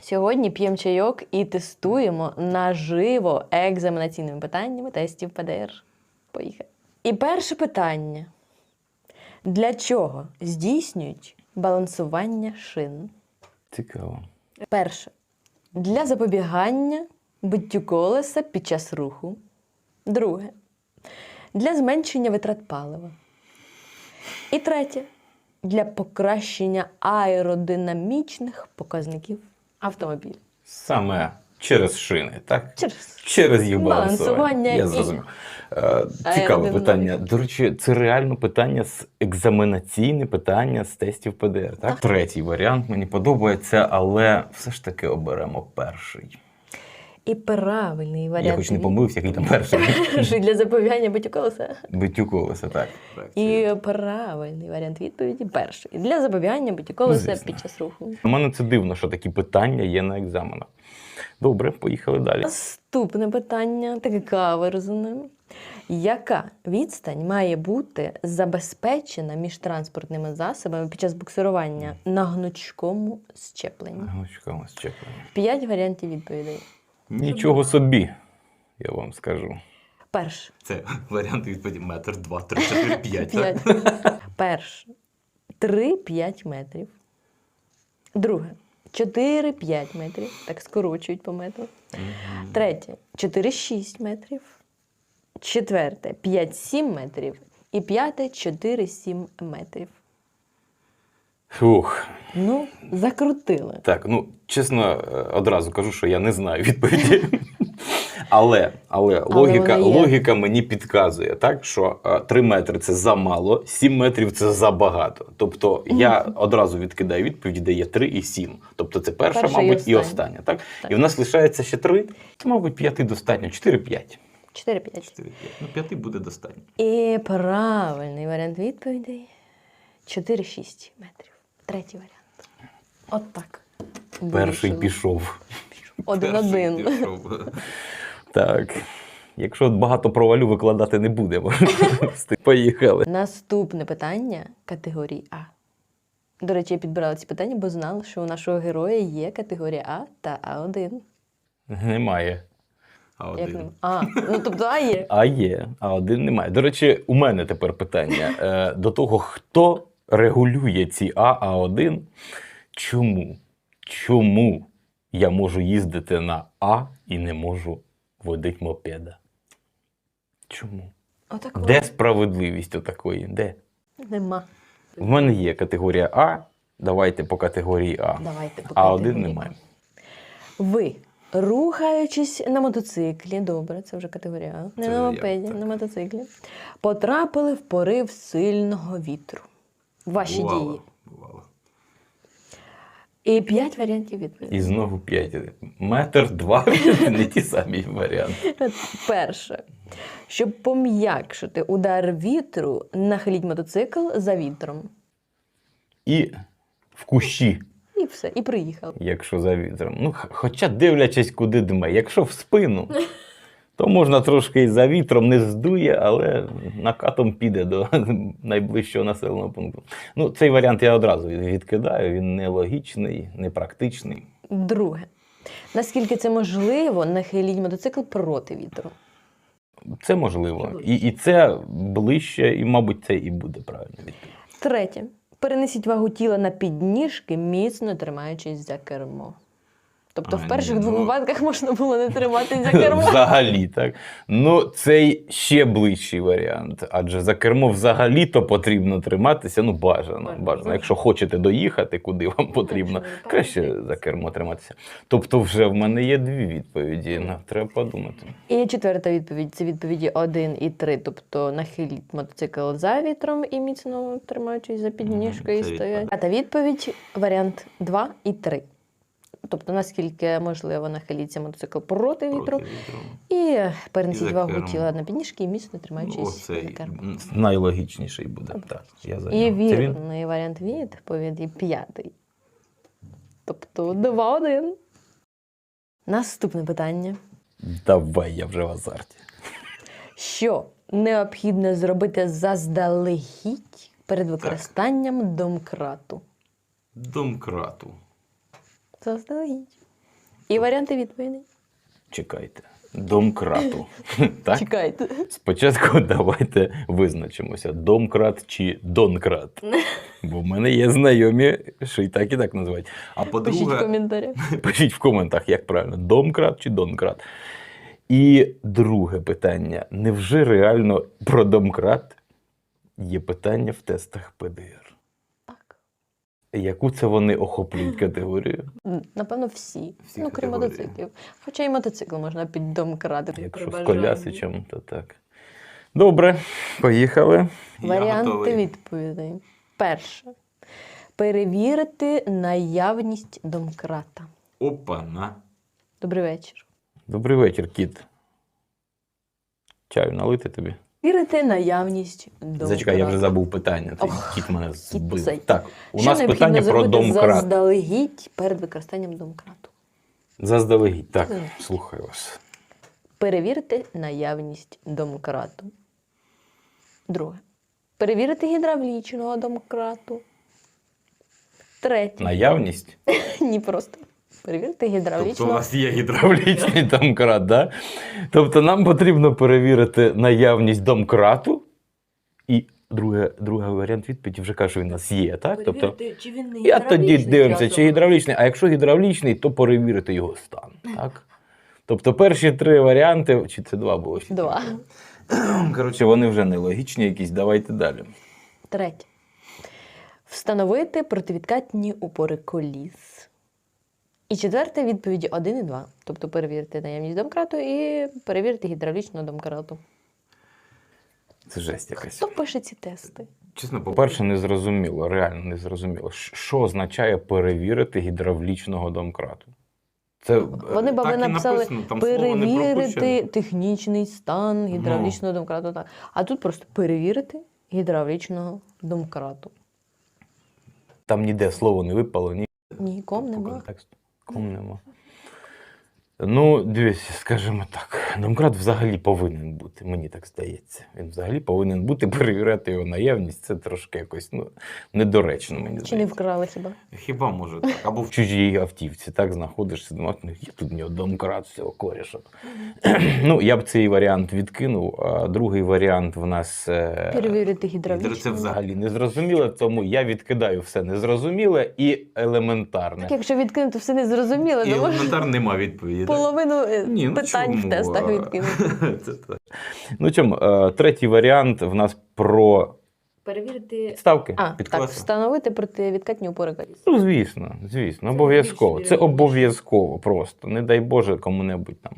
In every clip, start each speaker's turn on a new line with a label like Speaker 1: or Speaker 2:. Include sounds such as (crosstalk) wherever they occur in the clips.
Speaker 1: Сьогодні п'ємо чайок і тестуємо наживо екзаменаційними питаннями тестів ПДР. Поїхали. І перше питання: для чого здійснюють балансування шин?
Speaker 2: Цікаво.
Speaker 1: Перше. Для запобігання биттю колеса під час руху. Друге. Для зменшення витрат палива. І третє. Для покращення аеродинамічних показників автомобіля.
Speaker 2: Саме через шини, так?
Speaker 1: Через
Speaker 2: Через їх балансування.
Speaker 1: Балансування
Speaker 2: Я
Speaker 1: і
Speaker 2: зрозумів. Е, Цікаве
Speaker 1: аеродинаміка.
Speaker 2: питання. До речі, це реально питання з екзаменаційне питання з тестів ПДР. Так? Третій варіант мені подобається, але все ж таки оберемо перший.
Speaker 1: І правильний варіант.
Speaker 2: Я хоч не помилився, який там (laughs) перший.
Speaker 1: Перший для запобігання биттю колеса.
Speaker 2: Биттю колеса, так.
Speaker 1: І правильний варіант відповіді перший. Для запобігання биттю колеса
Speaker 2: Звісно.
Speaker 1: під час руху.
Speaker 2: У мене це дивно, що такі питання є на екзаменах. Добре, поїхали далі.
Speaker 1: Наступне питання, таке каверзне. Яка відстань має бути забезпечена між транспортними засобами під час буксирування на гнучкому щепленні?
Speaker 2: Гнучками щеплення.
Speaker 1: П'ять варіантів відповідей.
Speaker 2: Нічого собі, я вам скажу.
Speaker 1: Перше.
Speaker 2: Це варіант відповіді метр, два, три, чотири, (laughs) п'ять.
Speaker 1: П'ять. Перше. 3-5 метрів. Друге. 4-5 метрів. Так скорочують по метру. Третє. 4-6 метрів. Четверте. 5-7 метрів. І п'яте 4-7 метрів.
Speaker 2: Фух.
Speaker 1: Ну, закрутили.
Speaker 2: Так, ну чесно, е, одразу кажу, що я не знаю відповіді. Але, але логіка, логіка мені підказує, так, що 3 метри це замало, 7 метрів це забагато. Тобто я одразу відкидаю відповіді, де є 3 і 7. Тобто це перша,
Speaker 1: Перша
Speaker 2: мабуть, і
Speaker 1: остання.
Speaker 2: остання. Так?
Speaker 1: Так.
Speaker 2: І в нас лишається ще 3. Це, мабуть, 5 достатньо. 4-5.
Speaker 1: 4-5.
Speaker 2: Ну, 5 буде достатньо.
Speaker 1: І правильний варіант відповідей 4-6 метрів. Третій варіант. От так.
Speaker 2: Перший
Speaker 1: Вирішили.
Speaker 2: пішов.
Speaker 1: Один-один. (laughs)
Speaker 2: Так. Якщо багато провалю, викладати не будемо. (laughs) Поїхали.
Speaker 1: Наступне питання категорії А. До речі, я підбирала ці питання, бо знала, що у нашого героя є категорія А та А1.
Speaker 2: Немає. А
Speaker 1: Як нема? А, ну тобто А є.
Speaker 2: А є, а один немає. До речі, у мене тепер питання е, до того, хто регулює ці А, А1. Чому? Чому я можу їздити на А і не можу водити мопеда? Чому?
Speaker 1: Отак.
Speaker 2: Де справедливість отакої? Де?
Speaker 1: Нема.
Speaker 2: В мене є категорія А. Давайте по категорії А.
Speaker 1: Давайте по
Speaker 2: А
Speaker 1: категорії.
Speaker 2: один немає.
Speaker 1: Ви, рухаючись на мотоциклі, добре, це вже категорія А, не
Speaker 2: Це
Speaker 1: на
Speaker 2: я,
Speaker 1: мопеді,
Speaker 2: так.
Speaker 1: на мотоциклі, потрапили в порив сильного вітру. Ваші дії.
Speaker 2: Бувало.
Speaker 1: І п'ять варіантів відповіді.
Speaker 2: І знову п'ять. Метр, два (laughs) не ті самі варіанти.
Speaker 1: Перше. Щоб пом'якшити удар вітру, нахиліть мотоцикл за вітром.
Speaker 2: І в кущі.
Speaker 1: І все, і приїхав.
Speaker 2: якщо за вітром. Ну, хоча дивлячись, куди дме. Якщо в спину, то можна трошки і за вітром не здує, але накатом піде до (laughs) найближчого населеного пункту. Ну, цей варіант я одразу відкидаю. Він нелогічний, непрактичний.
Speaker 1: Друге. Наскільки це можливо, нахиліть мотоцикл проти вітру.
Speaker 2: Це можливо. І, і це ближче, і, мабуть, це і буде правильно відповідь.
Speaker 1: Третє. Перенесіть вагу тіла на підніжки, міцно тримаючись за кермо. Тобто,
Speaker 2: А,
Speaker 1: в перших
Speaker 2: ні,
Speaker 1: двох
Speaker 2: ну.
Speaker 1: випадках можна було не триматись за (laughs) кермо.
Speaker 2: Взагалі, так. Ну, цей ще ближчий варіант. Адже за кермо взагалі-то потрібно триматися. Ну, бажано.
Speaker 1: Бажано.
Speaker 2: Якщо хочете доїхати, куди вам потрібно, краще за кермо триматися. Тобто, вже в мене є дві відповіді. Ну, треба подумати.
Speaker 1: І четверта відповідь це відповіді 1 і 3. Тобто нахиліть мотоцикл за вітром і міцно тримаючись за підніжкою і стоять. А та відповідь варіант 2 і 3. Тобто, наскільки можливо нахиліться мотоцикл проти вітру, і перенесіть
Speaker 2: за
Speaker 1: вагу тіла на підніжки і міцно
Speaker 2: Ну,
Speaker 1: тримаючись за кермо.
Speaker 2: найлогічніший буде. Так, я за
Speaker 1: І.
Speaker 2: Він?
Speaker 1: вірний варіант відповіді п'ятий. Тобто 2-1. Наступне питання.
Speaker 2: Давай, я вже в азарті.
Speaker 1: Що необхідно зробити заздалегідь перед використанням домкрату?
Speaker 2: Домкрату.
Speaker 1: Заздалегідь. І варіанти відповідей.
Speaker 2: Чекайте. Домкрату. (laughs) так?
Speaker 1: Чекайте.
Speaker 2: Спочатку (laughs) давайте визначимося: домкрат чи донкрат. (laughs) Бо в мене є знайомі, що і так, і так називають. А
Speaker 1: Пишіть в коментарях.
Speaker 2: пишіть в коментах, як правильно: домкрат чи донкрат. І друге питання: невже реально про домкрат є питання в тестах ПДР? Яку це вони охоплюють (laughs) категорію?
Speaker 1: Напевно, всі.
Speaker 2: Всі
Speaker 1: ну, крім
Speaker 2: категорії.
Speaker 1: мотоциклів. Хоча і мотоцикл можна під дом крадити.
Speaker 2: Якщо з колясичем, то так. Добре, поїхали.
Speaker 1: Варіанти відповідей. Перше. Перевірити наявність домкрата.
Speaker 2: Опа, на.
Speaker 1: Добрий вечір.
Speaker 2: Добрий вечір, кіт. Чаю налити тобі?
Speaker 1: Вірити наявність домкрата.
Speaker 2: Зачекай, я вже забув питання. Цей
Speaker 1: Ох,
Speaker 2: кіт мене збив.
Speaker 1: цей.
Speaker 2: Так, у
Speaker 1: Що
Speaker 2: нас питання про домкрат.
Speaker 1: заздалегідь перед використанням домкрату?
Speaker 2: Заздалегідь. Так,
Speaker 1: Мгм.
Speaker 2: слухаю вас.
Speaker 1: Перевірити наявність домкрату. Друге. Перевірити гідравлічного домкрату. Третє.
Speaker 2: Наявність. (laughs)
Speaker 1: Ні, просто. Перевірити
Speaker 2: Тобто у нас є гідравлічний (laughs) домкрат, да? Тобто нам потрібно перевірити наявність домкрату. І друге, другий варіант відповіді вже каже, що він у нас є, так? Тобто,
Speaker 1: чи він не
Speaker 2: Я тоді дивимося, чи гідравлічний, а якщо гідравлічний, то перевірити його стан. Так? Тобто перші три варіанти, чи це два було? Чи
Speaker 1: Два.
Speaker 2: Коротше, вони вже нелогічні якісь. Давайте далі.
Speaker 1: Третє. Встановити противідкатні упори коліс. І четверте відповіді 1 і 2. Тобто перевірити наявність домкрату і перевірити гідравлічного домкрату.
Speaker 2: Це жесть якась.
Speaker 1: Хто пише ці тести?
Speaker 2: Чесно, по-перше, не зрозуміло, реально не зрозуміло. Що означає перевірити гідравлічного домкрату? Це
Speaker 1: Вони баби
Speaker 2: так
Speaker 1: написали
Speaker 2: написано, там
Speaker 1: перевірити технічний стан гідравлічного домкрату. Так. А тут просто перевірити гідравлічного домкрату.
Speaker 2: Там ніде слово не випало, ні
Speaker 1: Ні, ком
Speaker 2: по
Speaker 1: нема.
Speaker 2: контексту. Ну, дивіться, скажімо так, домкрат взагалі повинен бути, мені так здається. Він взагалі повинен бути, (laughs) перевіряти його наявність. Це трошки якось ну, недоречно, мені
Speaker 1: Чи не вкрали хіба?
Speaker 2: Хіба може так? Або в чужій автівці, так знаходишся, думаєш, ну є тут в нього домкрат всього коріша. ну, я б цей варіант відкинув, а другий варіант в нас. е,
Speaker 1: Перевірити гідравлічний.
Speaker 2: Це взагалі незрозуміле, тому я відкидаю все незрозуміле і елементарне.
Speaker 1: Так, якщо відкинути все не зрозуміло,
Speaker 2: І
Speaker 1: то може
Speaker 2: елементарно нема відповіді.
Speaker 1: Половину е,
Speaker 2: Ні, ну
Speaker 1: питань
Speaker 2: чому?
Speaker 1: в тестах (laughs) відкинути.
Speaker 2: Ну чому, е, третій варіант в нас про
Speaker 1: Перевірити.
Speaker 2: підставки
Speaker 1: А, так, встановити противідкатні опори коліс.
Speaker 2: Ну, звісно, звісно,
Speaker 1: Це
Speaker 2: обов'язково. Це обов'язково просто. Не дай Боже, кому-небудь там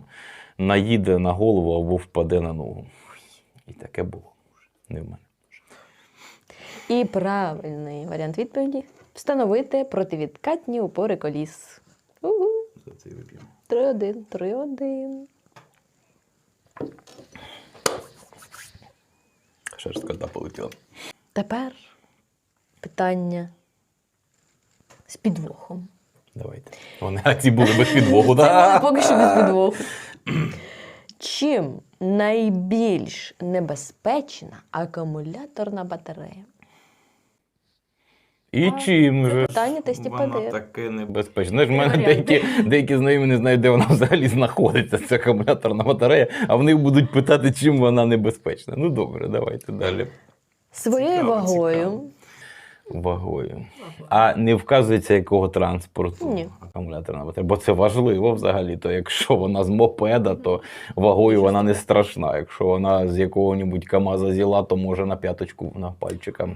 Speaker 2: наїде на голову або впаде на ногу. І таке було. Не в мене.
Speaker 1: І правильний варіант відповіді встановити противідкатні опори коліс. Угу.
Speaker 2: За це вип'ємо.
Speaker 1: 3-1, 3-1.
Speaker 2: Шерстка та полетіла.
Speaker 1: Тепер питання з підвохом.
Speaker 2: Давайте. Вони а ці були без підвогу.
Speaker 1: Це
Speaker 2: да?
Speaker 1: поки що без підвоху. Чим найбільш небезпечна акумуляторна батарея?
Speaker 2: І чим же?
Speaker 1: питання тестів
Speaker 2: Вона
Speaker 1: ПДР.
Speaker 2: таке небезпечне. Знаєш, в мене деякі, деякі знайомі не знають, де вона взагалі знаходиться, ця акумуляторна батарея, а вони будуть питати, чим вона небезпечна. Ну добре, давайте далі.
Speaker 1: Своєю
Speaker 2: Цікаво,
Speaker 1: вагою
Speaker 2: цікаво. Вагою. А не вказується, якого транспорту
Speaker 1: Ні.
Speaker 2: акумуляторна батарея. Бо це важливо взагалі. То якщо вона з мопеда, то вагою вона не страшна. Якщо вона з якого-небудь КАМАЗа зіла, то може на п'яточку на пальчика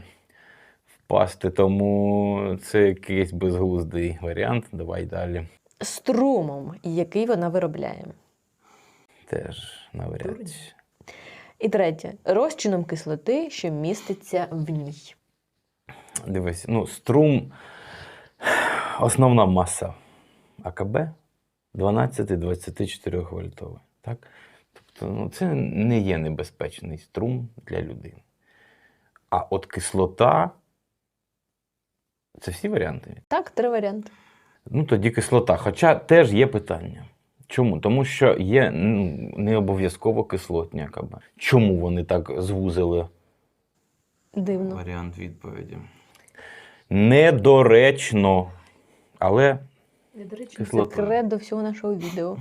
Speaker 2: впасти. Тому це якийсь безглуздий варіант. Давай далі.
Speaker 1: струмом, який вона виробляє.
Speaker 2: Теж навряд. чи.
Speaker 1: І третє розчином кислоти, що міститься в ній.
Speaker 2: Дивись, ну, струм, основна маса АКБ 12-24 вольтовий. Так? Тобто ну, це не є небезпечний струм для людини. А от кислота це всі варіанти.
Speaker 1: Так, три варіанти.
Speaker 2: Ну, тоді кислота. Хоча теж є питання. Чому? Тому що є ну, не обов'язково кислотні АКБ. Чому вони так звузили
Speaker 1: Дивно.
Speaker 2: Варіант відповіді. Недоречно. Але
Speaker 1: До речі,
Speaker 2: Кислота.
Speaker 1: секрет до всього нашого відео.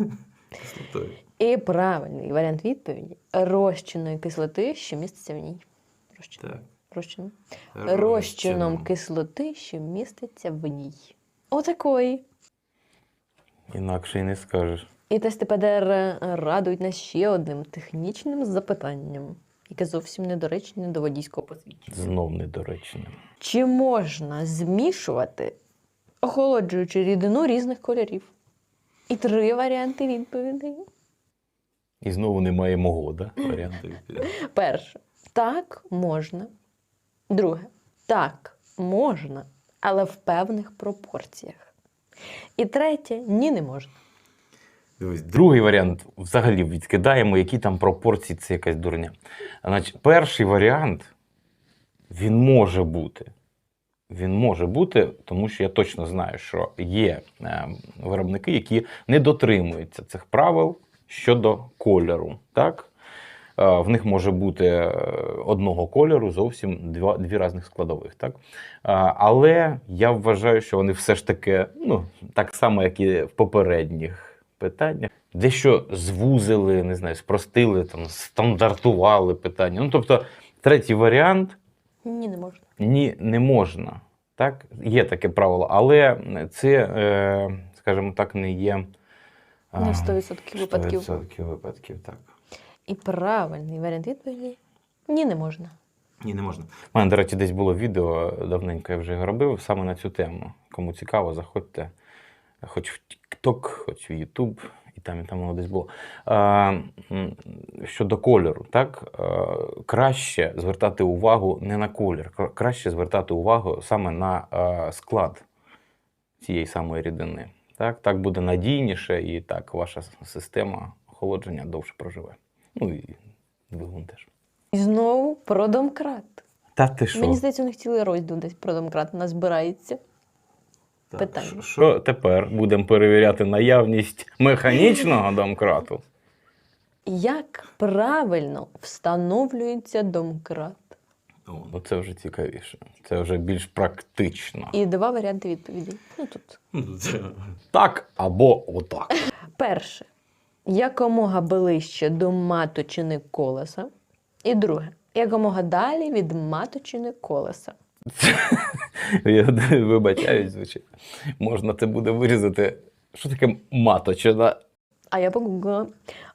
Speaker 1: (laughs)
Speaker 2: Кислотою.
Speaker 1: І правильний варіант відповіді розчинної кислоти, що міститься в ній. Розчин.
Speaker 2: Так.
Speaker 1: Розчин. Розчином кислоти, що міститься в ній. Отакої.
Speaker 2: Інакше й не скажеш.
Speaker 1: І тести ПДР радують нас ще одним технічним запитанням, яке зовсім недоречне до водійського посвідчення.
Speaker 2: Знов недоречне.
Speaker 1: Чи можна змішувати охолоджуючу рідину різних кольорів? І три варіанти відповідей.
Speaker 2: І знову немає мого, да? Варіанту відповіді.
Speaker 1: Перше, так можна. Друге, так можна, але в певних пропорціях. І третє, ні, не можна.
Speaker 2: Дивись, другий варіант взагалі відкидаємо, які там пропорції, це якась дурня. Значить, перший варіант він може бути. Він може бути, тому що я точно знаю, що є е, виробники, які не дотримуються цих правил щодо кольору. Так? Е, В них може бути е, одного кольору зовсім два, дві різних складових. Так? Е, Але я вважаю, що вони все ж таки, ну, так само, як і в попередніх питаннях, дещо звузили, не знаю, спростили, там, стандартували питання. Ну, тобто, третій варіант
Speaker 1: Ні, не можна.
Speaker 2: ні, не можна. Так? Є таке правило, але це, скажімо так, не є.
Speaker 1: Не 100% випадків.
Speaker 2: 100% випадків, так.
Speaker 1: І правильний варіант відповіді ні, не можна.
Speaker 2: Ні, не можна. У мене, до речі, десь було відео давненько я вже його робив саме на цю тему. Кому цікаво, заходьте хоч в TikTok, хоч в YouTube, і там, і там воно десь було. А, щодо кольору, так? А, краще звертати увагу не на колір, краще звертати увагу саме на а, склад цієї самої рідини. Так, так буде надійніше, і так ваша система охолодження довше проживе. Ну і двигун теж.
Speaker 1: І знову про домкрат.
Speaker 2: Та ти що?
Speaker 1: Мені здається, у них цілий розділ десь про домкрат назбирається. питання.
Speaker 2: Що- тепер будемо перевіряти наявність механічного домкрату?
Speaker 1: Як правильно встановлюється домкрат?
Speaker 2: Ну, це вже цікавіше. Це вже більш практично.
Speaker 1: І два варіанти відповіді. Ну тут.
Speaker 2: Так або отак.
Speaker 1: Перше. Якомога ближче до маточини колеса. І друге. Якомога далі від маточини колеса. (laughs)
Speaker 2: Я вибачаюсь, звичайно. Можна це буде вирізати. Що таке маточина?
Speaker 1: А я погуглила.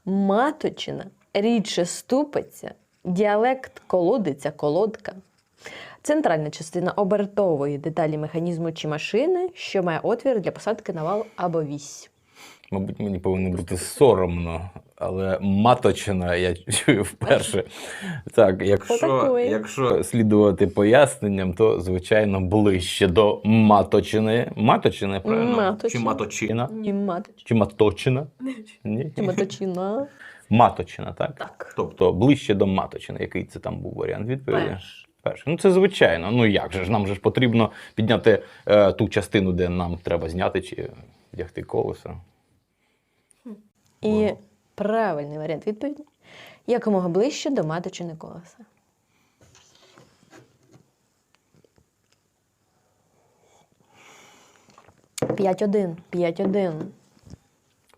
Speaker 1: Маточина рідше ступиться, діалект колодиця, колодка. Центральна частина обертової деталі механізму чи машини, що має отвір для посадки на вал або вісь.
Speaker 2: Мабуть, мені повинно бути соромно, але маточина я чую вперше. Так, якщо, якщо слідувати поясненням, то звичайно ближче до маточини. Маточини, правильно?
Speaker 1: Маточина.
Speaker 2: Чи маточина?
Speaker 1: Ні, маточина.
Speaker 2: Чи маточина? Ні.
Speaker 1: Чи маточина.
Speaker 2: Маточина, так?
Speaker 1: Так.
Speaker 2: Тобто ближче до маточини. Який це там був варіант відповіді?
Speaker 1: Перш.
Speaker 2: Перший. Ну це звичайно. Ну як же ж? Нам же ж потрібно підняти е, ту частину, де нам треба зняти чи вдягти колесо.
Speaker 1: І правильний варіант відповіді. Якомога ближче до маточини колеса. П'ять один. П'ять один.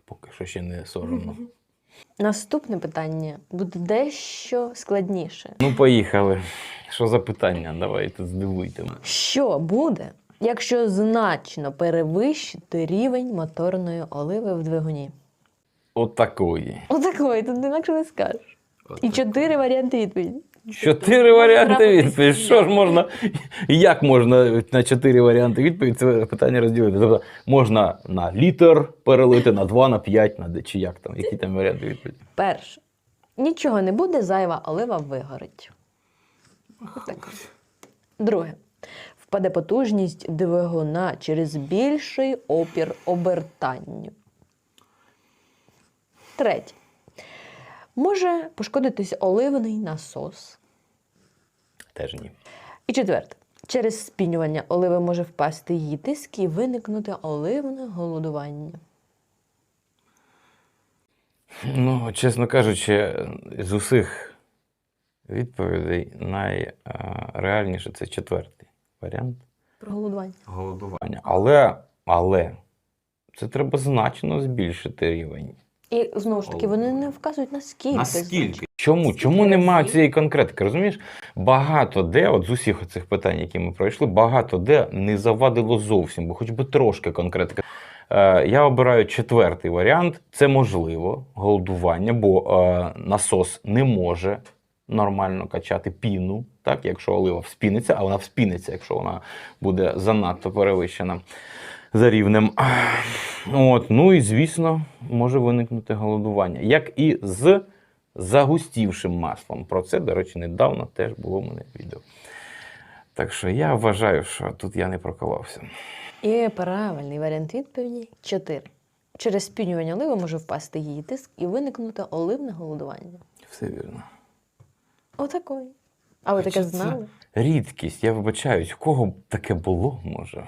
Speaker 2: Поки що ще не соромно. (laughs)
Speaker 1: Наступне питання буде дещо складніше.
Speaker 2: Ну, поїхали. Що за питання? Давайте здивуйте мене.
Speaker 1: Що буде, якщо значно перевищити рівень моторної оливи в двигуні?
Speaker 2: Отакої.
Speaker 1: Отакої, тут інакше не скажеш. І чотири варіанти відповіді.
Speaker 2: Чотири варіанти відповіді. Що ж можна? Як можна на чотири варіанти відповіді це питання розділити? Тобто можна на літр перелити, на два, на п'ять, на де- чи як там, які там варіанти відповіді?
Speaker 1: Перше. Нічого не буде, зайва олива вигорить. Друге. Впаде потужність двигуна через більший опір обертанню. Третє. Може пошкодитись оливний насос.
Speaker 2: Теж ні.
Speaker 1: І четверте. Через спінювання оливи може впасти її тиск і виникнути оливне голодування.
Speaker 2: Ну, чесно кажучи, з усіх відповідей найреальніше це четвертий варіант
Speaker 1: Про голодування.
Speaker 2: голодування. Але, але це треба значно збільшити рівень.
Speaker 1: І знову ж таки, вони не вказують наскільки.
Speaker 2: Наскільки? Чому? Чому немає цієї конкретики? Розумієш? Багато де, от з усіх цих питань, які ми пройшли, багато де не завадило зовсім, бо хоч би трошки конкретики. Е, я обираю четвертий варіант. Це можливо голодування, бо е, насос не може нормально качати піну, так, якщо олива вспіниться, а вона вспіниться, якщо вона буде занадто перевищена за рівнем. От, ну і звісно, може виникнути голодування. Як і з загустівшим маслом. Про це, до речі, недавно теж було в мене відео. Так що я вважаю, що тут я не проколовся.
Speaker 1: І правильний варіант відповіді 4. Через спінювання оливи може впасти її тиск і виникнути оливне голодування.
Speaker 2: Все вірно.
Speaker 1: Отакої. А ви таке знали?
Speaker 2: Рідкість, я вибачаюсь, у кого б таке було, може.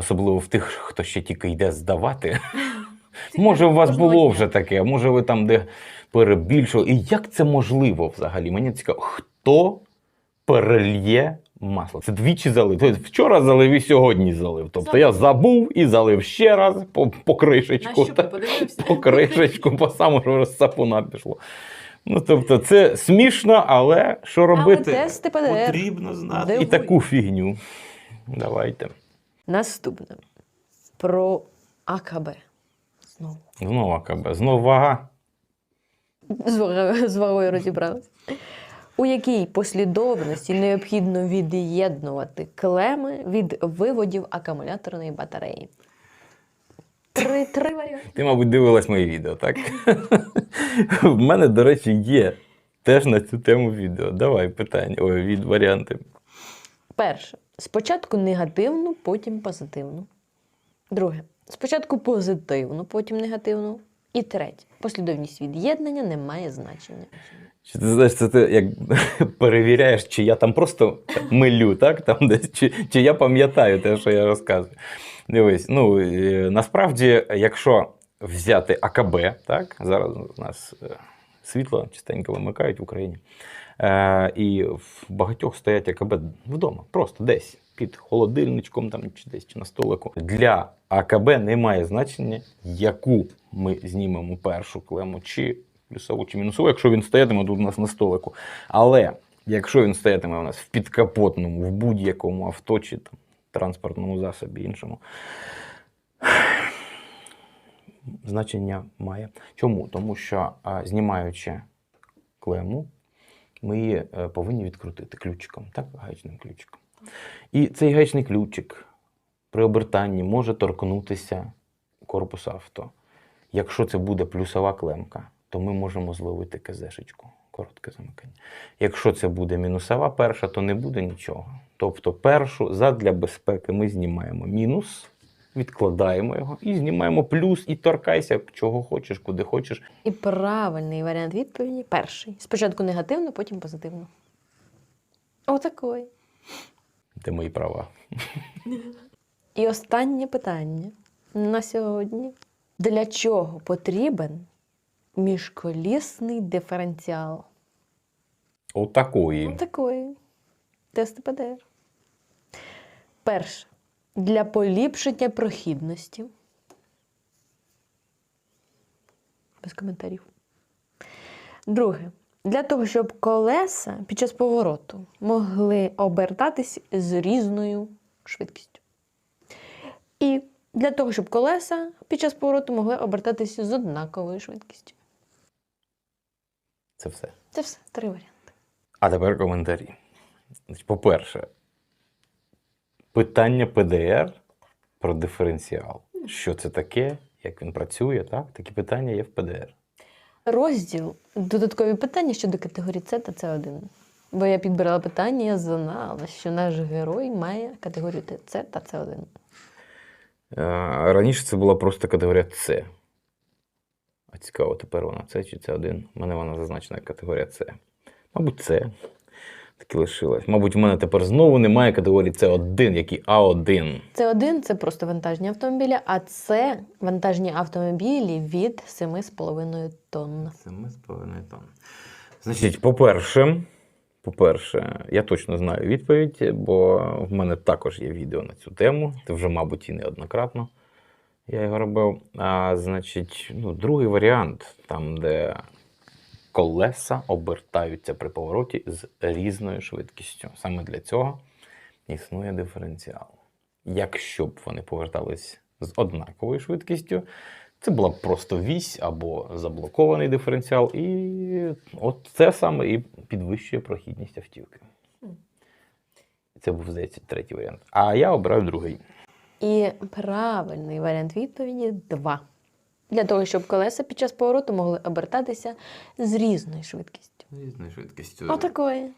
Speaker 2: Особливо в тих, хто ще тільки йде здавати. (laughs) Може, у вас було вже таке, а може ви там де перебільшували. І як це можливо взагалі? Мені цікаво, хто перельє масло? Це двічі залив. Тобто вчора залив і сьогодні залив. Тобто я забув і залив ще раз по, по кришечку. та- по кришечку, по самому розсапуна пішло. Ну, тобто, це смішно, але що робити?
Speaker 1: тести ПДР.
Speaker 2: Потрібно знати.
Speaker 1: Дивуй.
Speaker 2: І таку фігню. Давайте.
Speaker 1: Наступне. Про АКБ. Знову.
Speaker 2: Знову АКБ. Знову вага.
Speaker 1: З вагою, з вагою розібралися. У якій послідовності необхідно від'єднувати клеми від виводів акумуляторної батареї? Три, три варіанти.
Speaker 2: Ти, мабуть, дивилась моє відео, так? (laughs) В мене, до речі, є теж на цю тему відео. Давай питання, ой, від варіанти.
Speaker 1: Перше. Спочатку негативну, потім позитивну. Друге. Спочатку позитивну, потім негативну. І третє. Послідовність від'єднання не має значення.
Speaker 2: Чи ти знаєш, це ти як (laughs) перевіряєш, чи я там просто милю, так? Там десь, чи, чи я пам'ятаю те, що я розказую. Дивись, ну е, насправді, якщо взяти АКБ, так, зараз у нас е, світло частенько вимикають в Україні. Е, і в багатьох стоять АКБ вдома, просто десь під холодильничком там, чи десь чи на столику. Для АКБ немає значення, яку ми знімемо першу клему, чи плюсову, чи мінусову, якщо він стоятиме тут у нас на столику. Але якщо він стоятиме у нас в підкапотному, в будь-якому авто чи там, транспортному засобі іншому, (sighs) значення має. Чому? Тому що знімаючи клему, ми її е, повинні відкрутити ключиком, так, гаечним ключиком. І цей гаечний ключик при обертанні може торкнутися корпусу авто. Якщо це буде плюсова клемка, то ми можемо зловити КЗшечку, коротке замикання. Якщо це буде мінусова перша, то не буде нічого. Тобто першу задля безпеки ми знімаємо мінус, відкладаємо його і знімаємо плюс, і торкайся, чого хочеш, куди хочеш.
Speaker 1: І правильний варіант відповіді перший. Спочатку негативно, потім позитивно. Отакої.
Speaker 2: Це мої права.
Speaker 1: І останнє питання на сьогодні. Для чого потрібен міжколісний диференціал?
Speaker 2: Отакої.
Speaker 1: Отакої. Тест ПДР. Перше. Для поліпшення прохідності. Без коментарів. Друге. Для того, щоб колеса під час повороту могли обертатись з різною швидкістю. І для того, щоб колеса під час повороту могли обертатися з однаковою швидкістю.
Speaker 2: Це все.
Speaker 1: Це все три варіанти.
Speaker 2: А тепер коментарі. По-перше, питання ПДР про диференціал. Що це таке, як він працює, так? Такі питання є в ПДР.
Speaker 1: Розділ додаткові питання щодо категорії С та С1. Бо я підбирала питання, я знала, що наш герой має категорію С та С1.
Speaker 2: Е, Раніше це була просто категорія С. А цікаво, тепер вона С чи С1. У мене вона зазначена як категорія С. Мабуть, С. Так і лишилась. Мабуть, в мене тепер знову немає категорії С1, як і А1.
Speaker 1: С1 це просто вантажні автомобілі, а С вантажні автомобілі від 7,5 тонн.
Speaker 2: 7,5 тонн. Значить, по-перше, по-перше, я точно знаю відповідь, бо в мене також є відео на цю тему. Це вже, мабуть, і неоднократно Я його робив. А, значить, ну, другий варіант, там, де колеса обертаються при повороті з різною швидкістю. Саме для цього існує диференціал. Якщо б вони повертались з однаковою швидкістю, це була б просто вісь або заблокований диференціал, і от це саме і підвищує прохідність автівки. Це був, здається, третій варіант. А я обираю другий.
Speaker 1: І правильний варіант відповіді 2. Для того, щоб колеса під час повороту могли обертатися з різною швидкістю.
Speaker 2: Різною швидкістю.
Speaker 1: Отакої.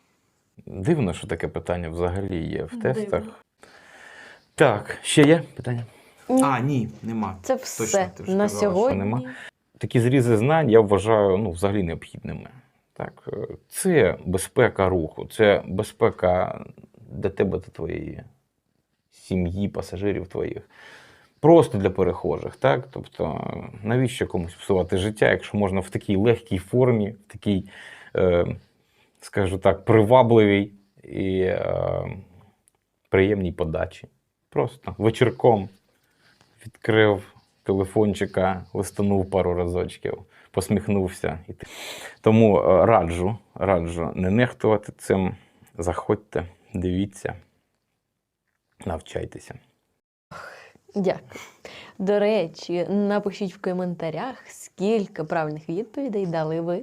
Speaker 2: Дивно, що таке питання взагалі є в
Speaker 1: Дивно.
Speaker 2: тестах. Так, ще є питання?
Speaker 1: Ні.
Speaker 3: А, ні, нема.
Speaker 1: Це
Speaker 3: Точно,
Speaker 1: все
Speaker 3: ти вже
Speaker 1: на
Speaker 3: сказала, що
Speaker 1: сьогодні.
Speaker 2: нема. Такі зрізи знань я вважаю ну, взагалі необхідними. Так, е, це безпека руху, це безпека для тебе та твоєї сім'ї, пасажирів твоїх. Просто для перехожих, так? Тобто, навіщо комусь псувати життя, якщо можна в такій легкій формі, в такій, е, скажу так, привабливій і е, приємній подачі. Просто вечірком відкрив телефончика, листанув пару разочків, посміхнувся. Тому е, раджу, раджу не нехтувати цим. Заходьте, дивіться, навчайтеся.
Speaker 1: Дякую. До речі, напишіть в коментарях, скільки правильних відповідей дали ви.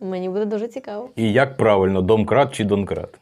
Speaker 1: Мені буде дуже цікаво.
Speaker 2: І як правильно, домкрат чи донкрат?